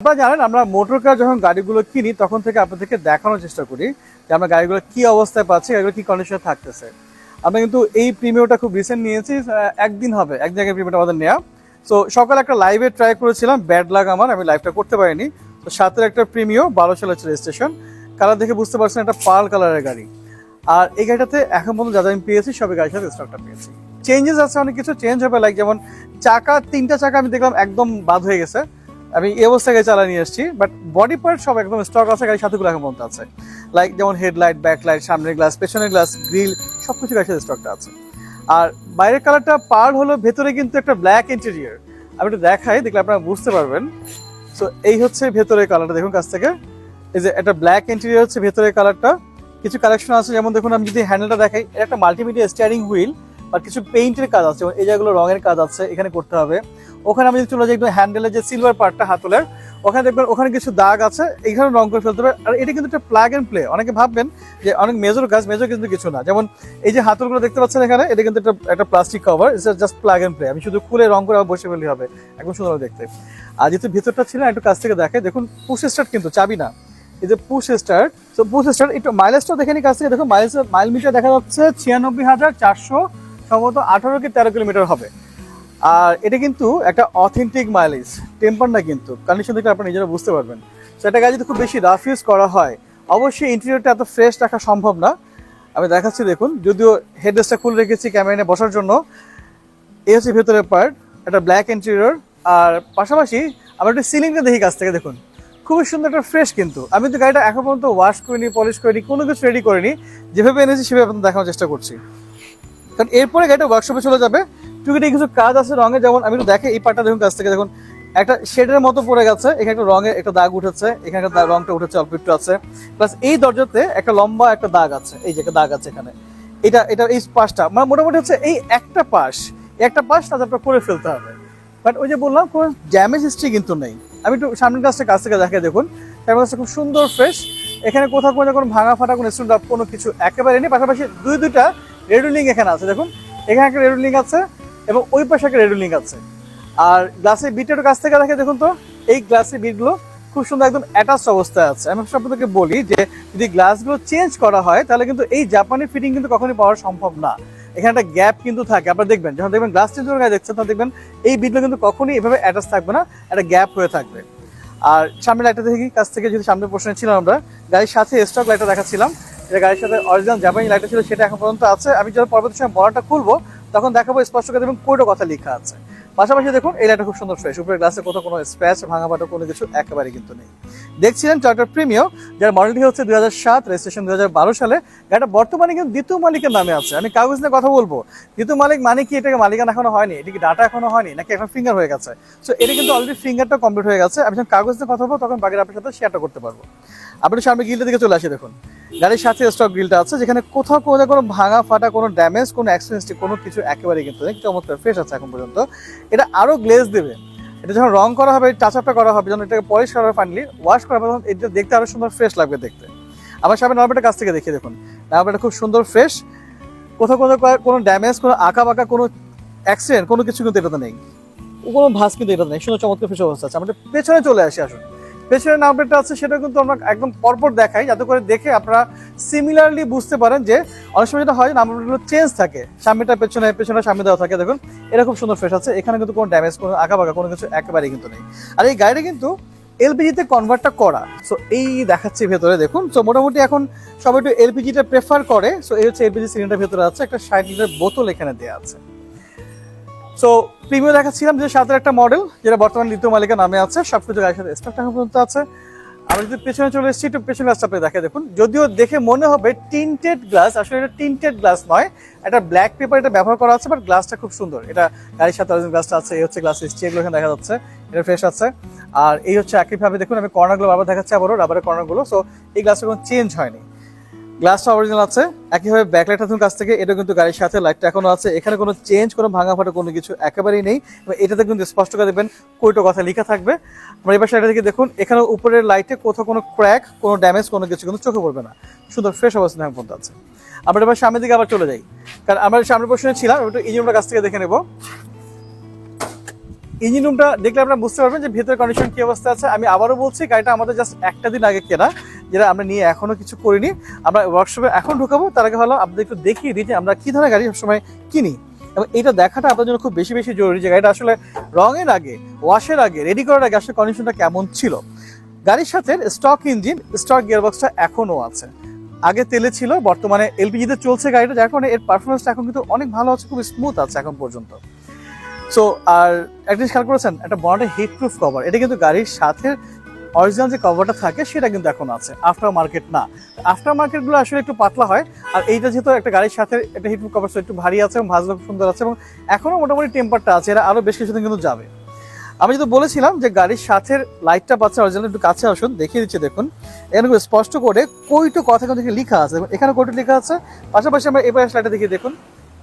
আপনারা জানেন, আমরা মোটর কার যখন গাড়িগুলো কিনি, তখন থেকে আপনাদেরকে দেখানোর চেষ্টা করি যে আমরা গাড়িগুলো কি অবস্থায় পাচ্ছি, গাড়িগুলো কি কন্ডিশনে থাকতেছে। আমরা কিন্তু এই প্রিমিয়টা খুব রিসেন্ট নিয়েছি একদিন হবে, এক জায়গায় প্রিমিয়টা আমাদের নেওয়া সো সকালে একটা লাইভে ট্রাই করেছিলাম ব্যাড লাগ আমার, আমি লাইভটা করতে পারিনি। তো সাথে একটা প্রিমিয় বারো সালের রেজিস্ট্রেশন কালার দেখে বুঝতে পারছেন, একটা পার্ল কালারের গাড়ি। আর এই গাড়িটাতে এখন পর্যন্ত যা আমি পেয়েছি, সবই গাড়ির সাথে স্টকটা পেয়েছি। চেঞ্জেস আছে, অনেক কিছু চেঞ্জ হবে লাইক যেমন চাকা, তিনটা চাকা আমি দেখলাম একদম বাদ হয়ে গেছে। আমি এই অবস্থায় গাড়ি চালা নিয়ে এসেছি বাট বডি পার্ট সব একদম স্টক আছে গাড়ি সাথে এখন পর্যন্ত আছে। লাইক যেমন হেডলাইট ব্যাকলাইট সামনের গ্লাস পেছনের গ্লাস গ্রিল সব কিছু সাথে স্টকটা আছে। আর বাইরের কালারটা পার হলো ভেতরে কিন্তু একটা ব্ল্যাক ইন্টেরিয়ার আমি একটু দেখাই, দেখলে আপনারা বুঝতে পারবেন। সো এই হচ্ছে ভেতরের কালারটা দেখুন কাছ থেকে। এই যে একটা ব্ল্যাক ইন্টেরিয়ার হচ্ছে ভেতরের কালারটা কিছু কালেকশন আছে, যেমন দেখুন আমি যদি হ্যান্ডেলটা দেখাই, এটা একটা মাল্টিমিডিয়া স্টিয়ারিং হুইল আর কিছু পেইন্টের কাজ আছে এই জায়গাগুলো রঙের কাজ আছে, এখানে করতে হবে। ওখানে আমি যদি চলে যাই একদম হ্যান্ডেলের যে সিলভার পার্টটা হাতলের, ওখানে দেখবেন ওখানে কিছু দাগ আছে এখানে রং করে ফেলতে হবে। আর এটা কিন্তু একটা প্লাগ এন্ড প্লে অনেকে ভাববেন যে অনেক মেজর কাজ মেজর কিন্তু কিছু না। যেমন এই যে হাতলগুলো দেখতে পাচ্ছেন এখানে, এটা কিন্তু একটা একটা plastic cover it's just plug and play আমি শুধু খুলে রং করে বসে ফেলি হবে, একদম সুন্দর দেখতে। আর যেহেতু ভিতরটা ছিল একটু কাছ থেকে দেখে দেখুন পুশ স্টার্ট কিন্তু, চাবি না। এই যে পুশ স্টার্ট তো পুশ স্টার্ট একটু মাইলেজটা দেখে নি কাছ থেকে। দেখো মাইলেজ মাইল মিটার দেখা যাচ্ছে ছিয়ানব্বই হাজার চারশো সম্ভবত আঠারো কি তেরো কিলোমিটার হবে। আর এটা কিন্তু একটা অথেন্টিক মাইলেজ টেম্পার না কিন্তু কন্ডিশন দেখলে আপনারা নিজেরা বুঝতে পারবেন। সো সেটা গাড়ি যদি খুব বেশি রাফ ইউজ করা হয়। অবশ্যই ইন্টেরিয়রটা এত ফ্রেশ রাখা সম্ভব না। আমি দেখাচ্ছি, দেখুন, যদিও হেডরেস্টটা খুলে রেখেছি ক্যামেরা বসার জন্য। এই হচ্ছে ভেতরের পার্ট একটা ব্ল্যাক ইন্টেরিয়র আর পাশাপাশি আমরা একটু সিলিংটা দেখি কাছ থেকে, দেখুন। খুবই সুন্দর একটা ফ্রেশ কিন্তু। আমি তো গাড়িটা এখন পর্যন্ত ওয়াশ করিনি পলিশ করিনি, কোনো কিছু রেডি করিনি। যেভাবে এনেছি সেভাবে আপনাদের দেখানোর চেষ্টা করছি। কারণ এরপরে গাড়িটা ওয়ার্কশপে চলে যাবে। টুকিটি কিছু কাজ আছে রঙে, যেমন আমি একটু দেখে এই পার্টটা দেখুন কাছ থেকে। দেখুন, একটা শেডের মতো পড়ে গেছে, এখানে একটা রঙের একটা দাগ উঠেছে, এখানে একটা রংটা উঠেছে, অল্প একটু আছে। প্লাস এই দরজাতে একটা লম্বা একটা দাগ আছে, এই যে একটা দাগ আছে এখানে। এটা এটা এই পাশটা মানে মোটামুটি হচ্ছে এই একটা পাশ একটা পাশ তাদের করে ফেলতে হবে। বাট ওই যে বললাম, কোনো ড্যামেজ হিস্ট্রি কিন্তু নেই। আমি একটু সামনের কাছটা কাছ থেকে দেখে দেখুন। সামনের কাছটা খুব সুন্দর ফ্রেশ এখানে কোথাও কোনো কোনো ভাঙা ফাটা কোনো স্টুডেন্ট কোনো কিছু একেবারে নেই, পাশাপাশি দুই, দুইটা রেডুলিং এখানে আছে, দেখুন। এখানে একটা রেডুলিং আছে এবং ওই পাশে একটা রেডুলিং আছে। আর গ্লাসের বিটের কাছ থেকে দেখে দেখুন তো, এই গ্লাসের বিটগুলো খুব সুন্দর একদম অ্যাটাচ অবস্থায় আছে। আমি আপনাদেরকে বলি যে, যদি গ্লাসগুলো চেঞ্জ করা হয়, তাহলে কিন্তু এই জাপানি ফিটিং কিন্তু কখনোই পাওয়া সম্ভব না। এখানে একটা গ্যাপ কিন্তু থাকে। আপনারা দেখবেন, যখন দেখবেন গ্লাস চেঞ্জ করে দেখছেন, তখন দেখবেন এই বিটগুলো কিন্তু কখনোই এভাবে অ্যাটাচ থাকবে না, একটা গ্যাপ হয়ে থাকবে। আর সামনে লাইটটা দেখি, কাছ থেকে যদি সামনে প্রশ্নে ছিলাম আমরা, গাড়ির সাথে স্টক লাইটটা দেখাচ্ছিলাম এটা গাড়ির সাথে অরিজিনাল জাপানি লাইটটা ছিল সেটা এখন পর্যন্ত আছে। আমি যখন পরবর্তী সময় বড়টা খুলবো, তখন দেখাবো স্পষ্ট করে এবং কোটো কথা লেখা আছে। পাশাপাশি দেখুন, এই লাইটটা খুব সুন্দর ফ্রেশ উপরে গ্লাসে কোথাও কোনো স্প্যাচ ভাঙা ফাটা কোনো কিছু একেবারে কিন্তু নেই। দেখছিলেন টয়টা প্রিমিও যার মডেলটি হচ্ছে দুই হাজার সাত রেজিস্ট্রেশন দুই হাজার বারো সালে। গাড়িটা বর্তমানে কিন্তু দ্বিতীয় মালিকের নামে আছে। আমি কাগজ নিয়ে কথা বলব। দ্বিতীয় মালিক মানে কি? এটাকে মালিকানা এখনও হয়নি। এটা কি ডাটা এখনও হয়নি? নাকি এখন ফিঙ্গার হয়ে গেছে? সো এটা কিন্তু অলরেডি ফিঙ্গারটা কমপ্লিট হয়ে গেছে। আমি যখন কাগজ নিয়ে কথা বলব, তখন বাকির আপনার সাথে শেয়ারটা করতে পারব। আপনি সামনে গিলটা দিকে চলে আসি, দেখুন। গাড়ির সাথে স্টক গ্রিলটা আছে, যেখানে কোথাও কোনো কোনো ভাঙা ফাটা, কোনো ড্যামেজ কোনো অ্যাক্সিডেন্ট কোনো কিছু একেবারে কিন্তু নেই, চমৎকার ফ্রেশ আছে এখন পর্যন্ত। এটা আরও গ্লেজ দেবে। এটা যখন রং করা হবে টাচ আপটা করা হবে, যখন এটাকে পলিশ করা হবে ফাইনালি ওয়াশ করা হবে তখন এটা দেখতে আরও সুন্দর ফ্রেশ লাগবে দেখতে। আমার সামনে নর্মালটা কাছ থেকে দেখিয়ে দেখুন। নর্মালটা খুব সুন্দর ফ্রেশ কোথাও কোথাও কোনো ড্যামেজ কোনো আঁকা বাঁকা কোনো অ্যাক্সিডেন্ট কোনো কিছু কিন্তু এটাতে নেই। কোনো ভাস কিন্তু এটাতে নেই। সুন্দর চমৎকার ফ্রেশ অবস্থা আছে। আমাদের পেছনে চলে আসি, আসুন। পেছনে নাম্বারটা আছে, সেটা কিন্তু আমরা একদম পরপর দেখাই, যাতে করে দেখে আপনারা সিমিলারলি বুঝতে পারেন যে অনেক সময় যেটা হয় নাম্বারগুলো চেঞ্জ থাকে। সামনেটা পেছনে পেছনে সামনে দেওয়া থাকে, দেখুন খুব সুন্দর ফ্রেশ আছে, এখানে কিন্তু কোনো ড্যামেজ কোনো আঁকা বাঁকা কোনো কিছু একেবারেই কিন্তু নেই। আর এই গাড়িটা কিন্তু এলপিজিতে কনভার্টটা করা। সো এই দেখাচ্ছি ভেতরে, দেখুন। সো মোটামুটি এখন সবাই একটু এলপিজিটা প্রেফার করে। সো এই হচ্ছে এলপিজি সিলিন্ডার ভেতরে আছে, একটা ষাট লিটার বোতল এখানে দেওয়া আছে। সো প্রিমিয়ার দেখাচ্ছিলাম যে সাতের একটা মডেল যেটা বর্তমানে দ্বিতীয় মালিকের নামে আছে, সবকিছু গাড়ির সাথে স্টক টাকা পর্যন্ত আছে। আমি যদি পেছনে চলে এসেছি, একটু পেছনে গ্লাসটা আপনি দেখে দেখুন। যদিও দেখে মনে হবে টিন্টেড গ্লাস আসলে এটা টিন্টেড গ্লাস নয়, এটা ব্ল্যাক পেপার এটা ব্যবহার করা আছে বাট গ্লাসটা খুব সুন্দর। এটা গাড়ির সাথে অরিজিনাল গ্লাসটা আছে, এই হচ্ছে গ্লাস হিস্ট্রি এগুলো এখানে দেখা যাচ্ছে, এটা ফ্রেশ আছে। আর এই হচ্ছে একইভাবে দেখুন, আমি কর্নারগুলো আবার দেখাচ্ছি আবারও রাবারের কর্নারগুলো সো এই গ্লাসটা কোনো চেঞ্জ হয়নি। গ্লাসটা অরিজিনাল আছে। একইভাবে ব্যাকলাইট আছে কাছ থেকে এটা কিন্তু গাড়ির সাথে লাইটটা এখনও আছে। এখানে কোনো চেঞ্জ কোনো ভাঙা ফাটা কোনো কিছু একেবারেই নেই। এটাতে কিন্তু স্পষ্ট করে দেখবেন কোইটো কথা লেখা থাকবে। আমরা এবার সাইডে থেকে দেখুন, এখানে উপরের লাইটে কোথাও কোনো ক্র্যাক কোনো ড্যামেজ কোনো কিছু কিন্তু চোখে পড়বে না। সুন্দর ফ্রেশ অবস্থা এখন পর্যন্ত আছে। আমরা এবার সামনের দিকে আবার চলে যাই। কারণ আমরা সামনের প্রশ্নে ছিলাম একটু ইঞ্জিনটার কাছ থেকে দেখে নেব। ইঞ্জিন রুমটা দেখলে আপনারা বুঝতে পারবেন যে ভেতরের কন্ডিশন কি অবস্থা আছে। আমি আবারও বলছি, গাড়িটা আমাদের জাস্ট একটা দিন আগে কেনা। যেটা আমরা নিয়ে এখনও কিছু করিনি। আমরা ওয়ার্কশপে এখন ঢুকাবো, তার আগে হলো আপনাদের একটু দেখিয়ে দিই যে আমরা কি ধরনের গাড়ি সবসময় কিনি। এবং এটা দেখাটা আপনার জন্য খুব বেশি বেশি জরুরি যে গাড়িটা আসলে রঙের আগে ওয়াশের আগে রেডি করার আগে আসলে কন্ডিশনটা কেমন ছিল। গাড়ির সাথে স্টক ইঞ্জিন স্টক গিয়ারবক্সটা এখনও আছে। আগে তেলে ছিল, বর্তমানে এলপিজিতে চলছে গাড়িটা, যার কারণে এর পারফরমেন্সটা এখন কিন্তু অনেক ভালো আছে, খুব স্মুথ আছে এখন পর্যন্ত। সো আর একটা জিনিস খেয়াল করেছেন, একটা বড় হিট প্রুফ কভার এটা কিন্তু গাড়ির সাথে অরিজিনাল যে কভারটা থাকে, সেটা কিন্তু এখন আছে। আফটার মার্কেট না। আফটার মার্কেটগুলো আসলে একটু পাতলা হয়, আর এইটা যেহেতু একটা গাড়ির সাথে একটা হিট কভার একটু ভারী আছে এবং ভাজলো সুন্দর আছে এবং এখনও মোটামুটি টেম্পারটা আছে, এরা আরও বেশ কিছুদিন কিন্তু যাবে। আমি যেহেতু বলেছিলাম যে গাড়ির সাথে লাইটটা পাচ্ছে অরিজিনাল একটু কাছে আসুন, দেখিয়ে দিচ্ছি, দেখুন। এখানে স্পষ্ট করে কইটু কথা কিন্তু লেখা আছে। এখানে কইটু লেখা আছে। পাশাপাশি আমরা এবার লাইটটা দেখিয়ে দেখুন।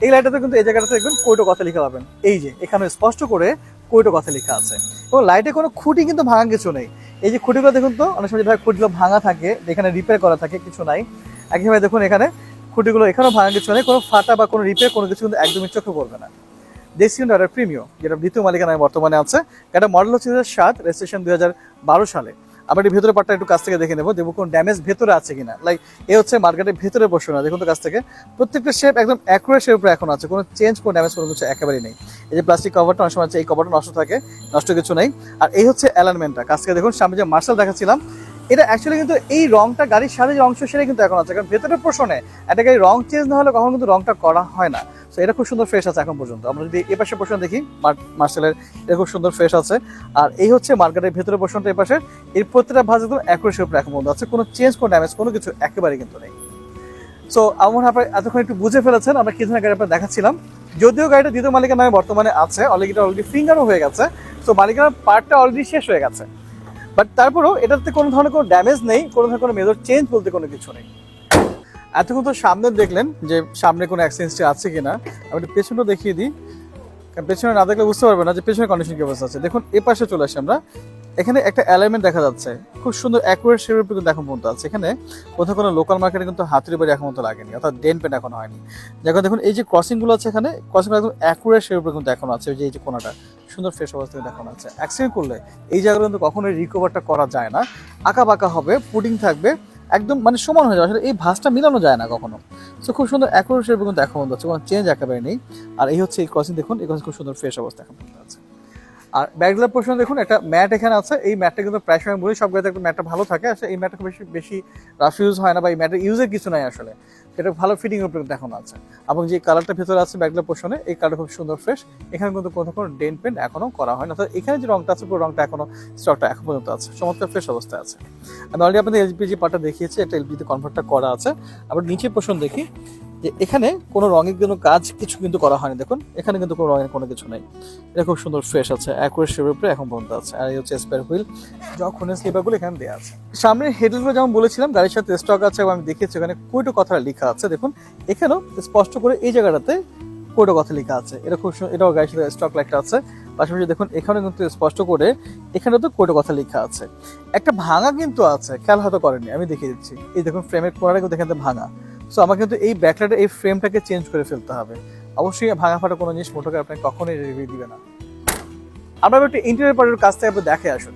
এই লাইটটাতে কিন্তু এই জায়গাটাতে দেখবেন কইটো কথা লেখা পাবেন। এই যে, এখানে স্পষ্ট করে কইটো কথা লেখা আছে। এবং লাইটে কোনো খুঁটি কিন্তু ভাঙা কিছু নেই। এই যে খুঁটিগুলো দেখুন তো, অনেক সময় যেভাবে খুঁটিগুলো ভাঙা থাকে, যেখানে রিপেয়ার করা থাকে, কিছু নাই। একইভাবে দেখুন এখানে খুঁটিগুলো এখানেও ভাঙা কিছু নেই, কোনো ফাটা বা কোনো রিপেয়ার কোনো কিছু কিন্তু একদমই চোখে পড়বে না। দেশি একটা প্রিমিয় যেটা দ্বিতীয় মালিকানায় বর্তমানে আছে। এটা মডেল হচ্ছে দু হাজার সাত রেজিস্ট্রেশন দুই হাজার বারো সালে। আমরা একটু ভেতরে পার্টটা একটু কাছ থেকে দেখে নেব, দেখব কোন ড্যামেজ ভেতরে আছে কিনা। লাইক এ হচ্ছে মার্কেটের ভেতরে বসে না, দেখুন তো কাছ থেকে। প্রত্যেকটা শেপ একদম অ্যাকুরেট শেপ এখন আছে, কোনো চেঞ্জ কোনো ড্যামেজ কোনো কিছু একেবারেই নেই। এই যে প্লাস্টিক কভারটা অনেক সময় আছে, এই কভারটা নষ্ট থাকে, নষ্ট কিছু নেই। আর এই হচ্ছে অ্যালাইনমেন্টটা কাছ থেকে দেখুন, সামনে যে মার্শাল দেখাচ্ছিলাম এটা অ্যাকচুয়ালি কিন্তু এই রংটা গাড়ির সাথে যে অংশ সেটা কিন্তু এখন আছে। কারণ ভেতরের পোষণে একটা গাড়ি রং চেঞ্জ না হলে কখনো কিন্তু রংটা করা হয় না। তো এটা খুব সুন্দর ফ্রেশ আছে এখন পর্যন্ত। আমরা যদি এ পাশে পোষণ দেখি মার্শালের এটা খুব সুন্দর ফ্রেশ আছে। আর এই হচ্ছে মার্কেটের ভেতরে পোষণটা এই পাশে। এর প্রত্যেকটা ভাজ একদম অ্যাকুরেট উপরে এখন পর্যন্ত আছে। কোনো চেঞ্জ কোনো ড্যামেজ কোনো কিছু একেবারে কিন্তু নেই। সো আমার আপনার এতক্ষণ একটু বুঝে ফেলেছেন। আমরা কি ধরনের গাড়ি আপনার দেখাচ্ছিলাম। যদিও গাড়িটা দ্বিতীয় মালিকের নামে বর্তমানে আছে অলরেডি অলরেডি ফিঙ্গারও হয়ে গেছে। তো মালিকের পার্টটা অলরেডি শেষ হয়ে গেছে। বাট তারপরেও এটাতে কোনো ধরনের কোনো ড্যামেজ নেই, কোনো ধরনের কোনো মেজর চেঞ্জ বলতে কোনো কিছু নেই। এতক্ষণ তো সামনে দেখলেন যে সামনে কোনো অ্যাক্সিডেন্টটি আছে কিনা। আমি একটু পেছনটা দেখিয়ে দিই। পেছনে না দেখলে বুঝতে পারবে না যে পেছনের কন্ডিশন কি অবস্থা আছে। দেখুন এ পাশে চলে আসি আমরা। এখানে একটা অ্যালাইনমেন্ট দেখা যাচ্ছে। খুব সুন্দর অ্যাকুরেট শেপের কিন্তু এখন পর্যন্ত আছে। এখানে কোথাও কোনো লোকাল মার্কেটে কিন্তু হাতের বাড়ি এখন মতো লাগেনি, অর্থাৎ ডেন পেন এখন হয়নি। যখন দেখুন, এই যে ক্রসিংগুলো আছে এখানে ক্রসিং একদম অ্যাকুরেট শেপের কিন্তু এখন আছে। ওই যে, এই যে কোনাটা, সুন্দর ফ্রেশ অবস্থা কিন্তু এখন আছে। অ্যাক্সিডেন্ট করলে এই জায়গাগুলো কিন্তু কখনোই রিকভারটা করা যায় না। আঁকা বাঁকা হবে পুডিং থাকবে, একদম মানে সমান হয়ে যাবে। আসলে এই ভাঁজটা মিলানো যায় না কখনো। সো খুব সুন্দর অ্যাকুরেট শেপের কিন্তু এখন আছে, কোনো চেঞ্জ একেবারে নেই। আর এই হচ্ছে এই ক্রসিং দেখুন, এই ক্রসিং খুব সুন্দর ফ্রেশ অবস্থা এখন আছে। আর ব্যাকগ্রাউন্ড পোর্শন দেখুন, একটা ম্যাট এখানে আছে, এই ম্যাটটা কিন্তু প্রায় সময় বলি, সব গাড়িতে একটা ম্যাটটা ভালো থাকে, আসলে এই ম্যাটটা বেশি বেশি রাফ ইউজ হয় না বা এই ম্যাটের ইউজের কিছু নাই আসলে। এটা ভালো ফিটিং উপরে এখন আছে। এবং যে কালারটা ভেতরে আছে ব্যাকগ্রাউন্ড পোর্শনে এই কালার খুব সুন্দর ফ্রেশ এখানে কিন্তু কোনো কোনো ডেন পেন্ট এখনও করা হয় না অর্থাৎ এখানে যে রংটা আছে, পুরো রংটা এখনও স্টকটা এখন পর্যন্ত আছে। চমৎকার ফ্রেশ অবস্থায় আছে। আমি অলরেডি আপনাদের এলপিজি পার্টটা দেখিয়েছি একটা এলপিজিতে কনভার্টটা করা আছে। আবার নিচে পোর্শন দেখি, যে এখানে কোনো রঙের কোনো কাজ কিছু কিন্তু করা হয়নি। দেখুন, এখানে কিন্তু কোনো রঙের কোনো কিছু নেই। এটা খুব সুন্দর ফ্রেশ আছে অ্যাকুরেট উপরে এখন পর্যন্ত আছে। আর এই হচ্ছে স্পেয়ার হুইল যখন স্লিপারগুলো এখানে দেওয়া আছে। সামনের হেডলগুলো যেমন বলেছিলাম, গাড়ির সাথে স্টক আছে এবং আমি দেখিয়েছি এখানে কুইটো কথা লেখা আছে, দেখুন। এখানেও স্পষ্ট করে এই জায়গাটাতে কুইটো কথা লেখা আছে। খুব এটাও গাড়ির সাথে স্টক লাইটটা আছে। পাশাপাশি দেখুন এখানে কিন্তু স্পষ্ট করে এখানে তো কোটো কথা লেখা আছে। একটা ভাঙা কিন্তু আছে, খেয়াল হয়তো করেনি আমি দেখিয়ে দিচ্ছি। এই দেখুন ফ্রেমের কোনাটা কিন্তু এখানে ভাঙা। সো আমার কিন্তু এই ব্যাকলাইটের এই ফ্রেমটাকে চেঞ্জ করে ফেলতে হবে। অবশ্যই ভাঙা ফাটা কোনো জিনিস মোটরকে আপনাকে কখনোই রিভিউ দিবে না। আমরা একটু ইন্টেরিয়র পার্টের কাছ থেকে আপনি দেখে আসুন।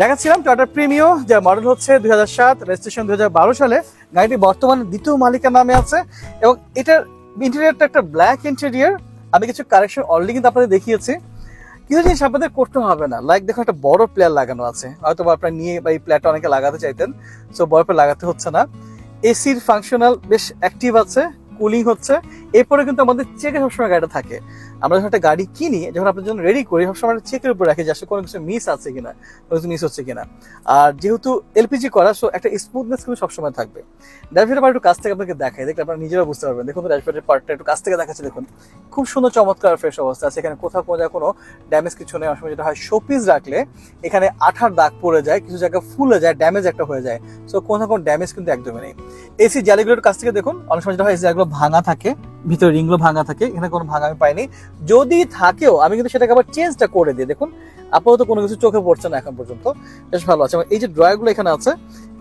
দেখাচ্ছিলাম টাটা প্রিমিও যার মডেল হচ্ছে দুই হাজার সাত রেজিস্ট্রেশন দুই হাজার বারো সালে। গাড়িটি বর্তমানে দ্বিতীয় মালিকের নামে আছে এবং এটার ইন্টেরিয়ারটা একটা ব্ল্যাক ইন্টেরিয়ার আমি কিছু কারেকশন অলরেডি কিন্তু আপনাদের দেখিয়েছি। কিছু জিনিস আপনাদের করতে হবে না। লাইক দেখো একটা বড় প্লেয়ার লাগানো আছে। হয়তো আপনার নিয়ে বা এই প্লেয়ারটা অনেকে লাগাতে চাইতেন। সো বড় প্লেয়ার লাগাতে হচ্ছে না। এসির ফাংশনাল বেশ অ্যাক্টিভ আছে কুলিং হচ্ছে। এরপরে কিন্তু আমাদের চেকে সবসময় গাড়িটা থাকে। আমরা যখন একটা গাড়ি কিনি, যখন আপনার জন্য রেডি করি, সবসময় একটা চেকের উপর রাখি যে আসলে কোনো কিছু মিস আছে কিনা, কোনো কিছু মিস হচ্ছে কিনা। আর যেহেতু এলপিজি করা সো একটা স্মুথনেস কিন্তু সবসময় থাকবে। ড্যাশবোর্ডের পার্ট একটু কাছ থেকে আপনাকে দেখাই, দেখলে আপনারা নিজেরা বুঝতে পারবেন। দেখুন ড্যাশবোর্ডের পার্টটা একটু কাছ থেকে দেখাচ্ছে, দেখুন। খুব সুন্দর, চমৎকার ফ্রেশ অবস্থা আছে। এখানে কোথাও কোনো কোনো ড্যামেজ কিছু নেই। সময় যেটা হয় শোপিস রাখলে এখানে আঠার দাগ পড়ে যায়, কিছু জায়গায় ফুলে যায় ড্যামেজ একটা হয়ে যায়। সো কোথাও কোনো ড্যামেজ কিন্তু একদমই নেই। এসি জালিগুলোর কাছ থেকে দেখুন, অনেক সময় যেটা হয় এসি জালিগুলো ভাঙা থাকে। ভিতরে রিংগুলো ভাঙা থাকে, এখানে কোনো ভাঙা আমি পাইনি। যদি থাকেও, আমি কিন্তু সেটাকে আবার চেঞ্জটা করে দিই। দেখুন, আপাতত কোনো কিছু চোখে পড়ছে না এখন পর্যন্ত। বেশ ভালো আছে। এই যে ড্রয়ারগুলো এখানে আছে,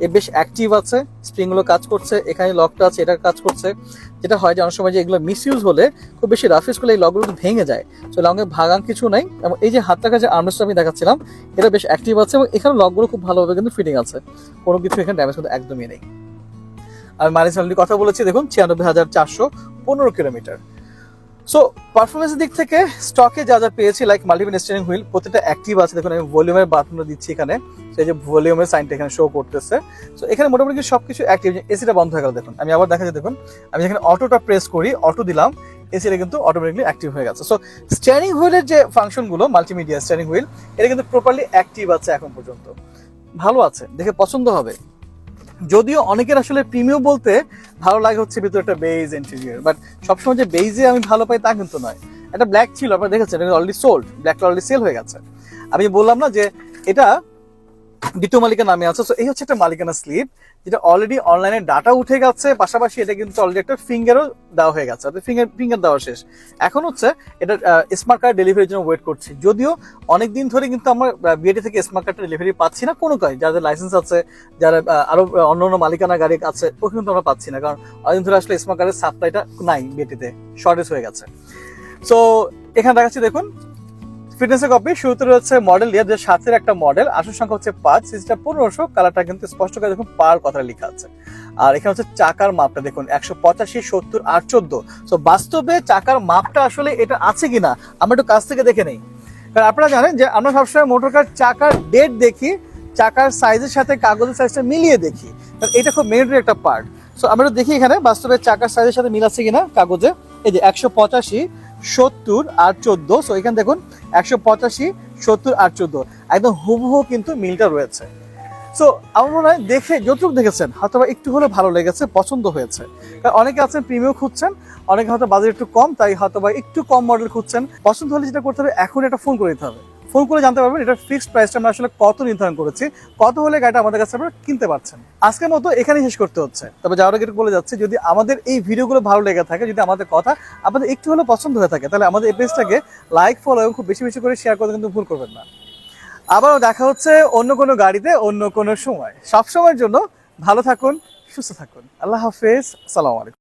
এ বেশ অ্যাক্টিভ আছে স্প্রিংগুলো কাজ করছে, এখানে লকটা আছে, এটা কাজ করছে। যেটা হয় যে, অনেক সময় যে এগুলো মিসইউজ হলে খুব বেশি রাফ ইউজ করলে এই লকগুলো ভেঙে যায়। তো লঙে ভাঙান কিছু নাই। এবং এই যে হাত রাখা যে আর্মরেস্ট আমি দেখাচ্ছিলাম, এটা বেশ অ্যাক্টিভ আছে এবং এখানে লকগুলো খুব ভালোভাবে কিন্তু ফিটিং আছে। কোনো কিছু এখানে ড্যামেজ কিন্তু একদমই নেই। আমি অলরেডি কথা বলেছি, দেখুন, ছিয়ানব্বই হাজার চারশো পনেরো কিলোমিটার। সো পারফরমেন্সের দিক থেকে স্টকে যা যা পেয়েছি লাইক মাল্টিপল স্টিয়ারিং হুইল প্রত্যেকটা অ্যাক্টিভ আছে। দেখুন, আমি ভলিউমের বাটনটা দিচ্ছি এখানে। সেই যে ভলিউমের সাইনটা এখানে শো করতেছে। সো এখানে মোটামুটি সবকিছু অ্যাক্টিভ এসিটা বন্ধ হয়ে গেল, দেখুন। আমি আবার দেখা যায় দেখুন। আমি যেখানে অটোটা প্রেস করি অটো দিলাম। এসিটা কিন্তু অটোমেটিকলি অ্যাক্টিভ হয়ে গেছে। সো স্টিয়ারিং হুইলের যে ফাংশনগুলো মাল্টিমিডিয়া স্টিয়ারিং হুইল এটা কিন্তু প্রপারলি অ্যাক্টিভ আছে এখন পর্যন্ত। ভালো আছে, দেখে পছন্দ হবে। যদিও অনেকের আসলে প্রিমিয়াম বলতে ভালো লাগে হচ্ছে ভিতরে একটা বেজ ইন্টেরিয়র বাট সবসময় যে বেজে আমি ভালো পাই তা কিন্তু নয়। একটা ব্ল্যাক ছিল, আপনারা দেখেছেন, এটা অলরেডি সোল্ড ব্ল্যাকটা অলরেডি সেল হয়ে গেছে। আমি বললাম না যে এটা দ্বিতীয় মালিকের নামে আছে। তো এই হচ্ছে একটা মালিকানা স্লিপ যেটা অলরেডি অনলাইনে ডাটা উঠে গেছে পাশাপাশি এটা কিন্তু অলরেডি একটা ফিঙ্গারও দেওয়া হয়ে গেছে। অর্থাৎ ফিঙ্গার ফিঙ্গার দেওয়া শেষ। এখন হচ্ছে এটা স্মার্ট কার্ড ডেলিভারির জন্য ওয়েট করছি। যদিও অনেক দিন ধরে কিন্তু আমরা বিএটি থেকে স্মার্ট কার্ডটা ডেলিভারি পাচ্ছি না কোনো কাজ যাদের লাইসেন্স আছে যারা আহ, আরও অন্য অন্য মালিকানা গাড়ি আছে ও কিন্তু আমরা পাচ্ছি না। কারণ অনেকদিন ধরে আসলে স্মার্ট কার্ডের সাপ্লাইটা নাই বিএটিতে শর্টেজ হয়ে গেছে। সো এখানে দেখাচ্ছি দেখুন ফিটনেসের কপি শুরুতে রয়েছে মডেল দিয়ে যে সাতের একটা মডেল আসল সংখ্যা হচ্ছে পাঁচ সিজিটা পনেরোশো কালারটা কিন্তু স্পষ্ট করে দেখুন পার কথা লেখা আছে। আর এখানে হচ্ছে চাকার মাপটা দেখুন, একশো পঁচাশি, সত্তর আর চোদ্দ তো বাস্তবে চাকার মাপটা আসলে এটা আছে কিনা, আমরা একটু কাছ থেকে দেখে নেই। কারণ আপনারা জানেন যে আমরা সবসময় মোটর কার চাকার ডেট দেখি, চাকার সাইজের সাথে কাগজের সাইজটা মিলিয়ে দেখি। কারণ এটা খুব মেরিটের একটা পার্ট সো আমরা দেখি এখানে, বাস্তবে চাকার সাইজের সাথে মিল আছে কিনা কাগজে। এই যে একশো পঁচাশি সত্তর আর চোদ্দ। সো এখানে দেখুন, একশো পঁচাশি, সত্তর আর চোদ্দ। একদম হুবহু কিন্তু মিলটা রয়েছে। সো আমার মনে হয় দেখে, যতটুকু দেখেছেন হয়তো একটু হলে ভালো লেগেছে, পছন্দ হয়েছে। কারণ অনেকে আছেন, প্রিমিয়াম খুঁজছেন, অনেকে হয়তো বাজার একটু কম, তাই হয়তো একটু কম মডেল খুঁজছেন। পছন্দ হলে যেটা করতে হবে এখন এটা ফোন করে দিতে হবে। ফোন করে জানতে পারবেন এটার ফিক্সড প্রাইসটা আমরা আসলে কত নির্ধারণ করেছি, কত হলে গাড়িটা আমাদের কাছে আপনারা কিনতে পারছেন। আজকের মতো এখানেই শেষ করতে হচ্ছে। তবে যাওয়ার আগে বলে যাচ্ছে, যদি আমাদের এই ভিডিওগুলো ভালো লেগে থাকে, যদি আমাদের কথা আপনাদের একটু হলেও পছন্দ হয়ে থাকে, তাহলে আমাদের এই পেজটাকে লাইক ফলো এবং খুব বেশি বেশি করে শেয়ার করতে কিন্তু ভুল করবেন না। আবারও দেখা হচ্ছে অন্য কোনো গাড়িতে, অন্য কোনো সময়। সব সময়ের জন্য ভালো থাকুন, সুস্থ থাকুন। আল্লাহ হাফেজ সালাম আলাইকুম।